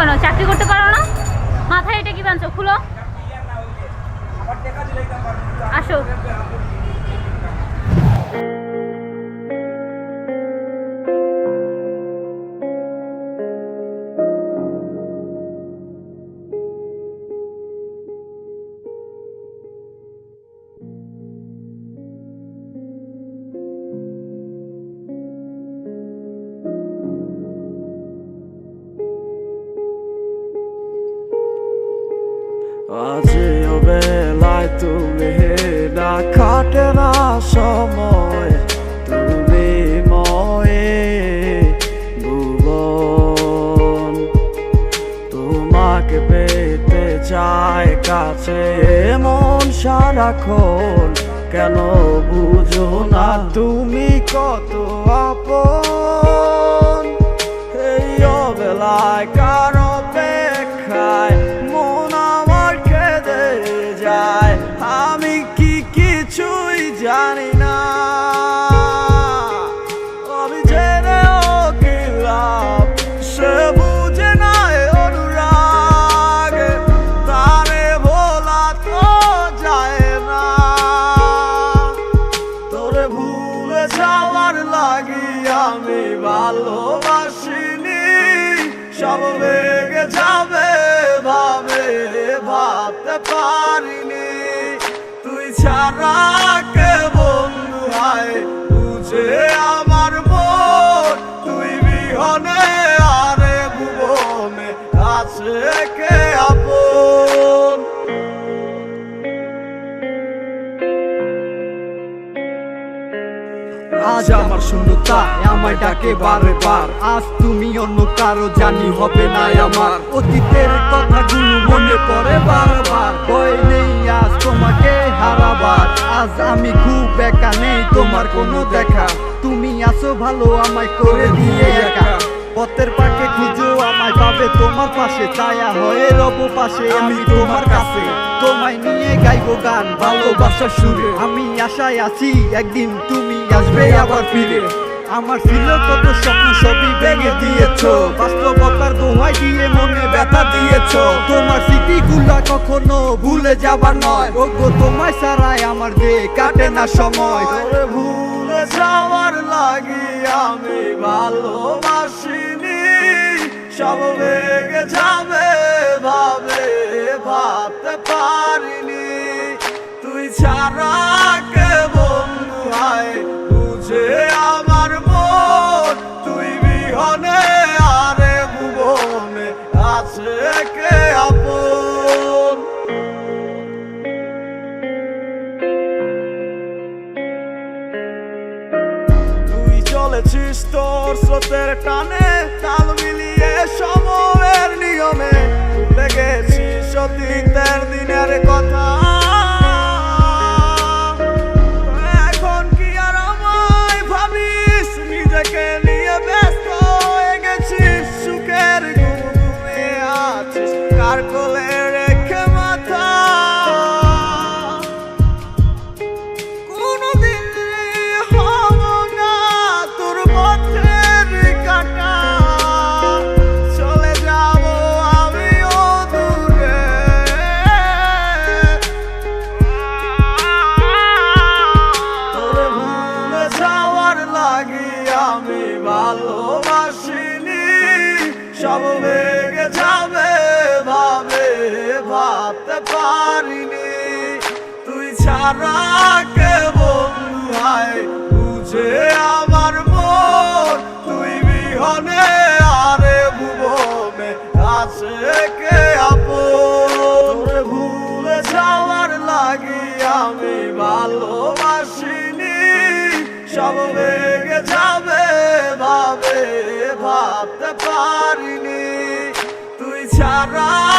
কেন চাকরি করতে পারো না? মাথায় এটা কি বানছো খুলো। আসো। আজও বেলায় তুমি না কাটে না সময়, তুমি ময়ে ভুবন। তোমাকে পেতে চায় কাছে মন সারাক্ষণ, কেন বুঝো না তুমি কত আপন? এই অবেলায় কার যাবে ভাবে ভাবতে পারিনি। তুই ছাড়া কে বন্ধু হয় বুঝে আমার আজ আমার শূন্যতা আমায় ডাকে বারে বার আজ তুমি অন্য কারও জানি হবে না আমার। অতীতের কথাগুলো মনে পড়ে বারবার। ভয় নেই আজ তোমাকে হারাবার। আজ আমি খুব একা নেই, তোমার কোনো দেখা। তুমি আসো ভালো, আমায় করে দিয়ে একা। পথের পাকে খুঁজো আমায়, পাবে তোমার পাশে। ছায়া হয়ে রব পাশে, আমি তোমার কাছে। তোমায় নিয়ে গাইবো গান ভালোবাসার সুরে। আমি আশায় আছি, একদিন তুমি আসবে আবার ফিরে। আমার ছিল কত স্বপ্ন, সবই ভেঙে দিয়েছ। বাস্তবতার দোহাই দিয়ে মনে ব্যথা দিয়েছ। তোমার স্মৃতিগুলা কখনো ভুলে যাবার নয়। ওগো, তোমায় ছাড়াই আমার যে কাটে না সময়। ভুলে যাওয়ার লাগি আমি ভালোবাসিনি। সব বেগে যাবে ভাবে, ভাবতে পারিনি। তুই ছাড়া আছে কে আপন। তুই চলেছিস তোর স্রোতের টানে। আমি ভালোবাসিনি। সব ভেঙে যাবে, ভাবে, ভাবতে পারিনি। তুই ছাড়া কে বন্ধু বুঝে আমার মন। তুই বিহনে আরে ভুবনে আছে কে আপন? ভুলে যাওয়ার লাগি আমি ভালোবাসিনি। সব ভাবে ভাবতে পারিনি। তুই ছাড়া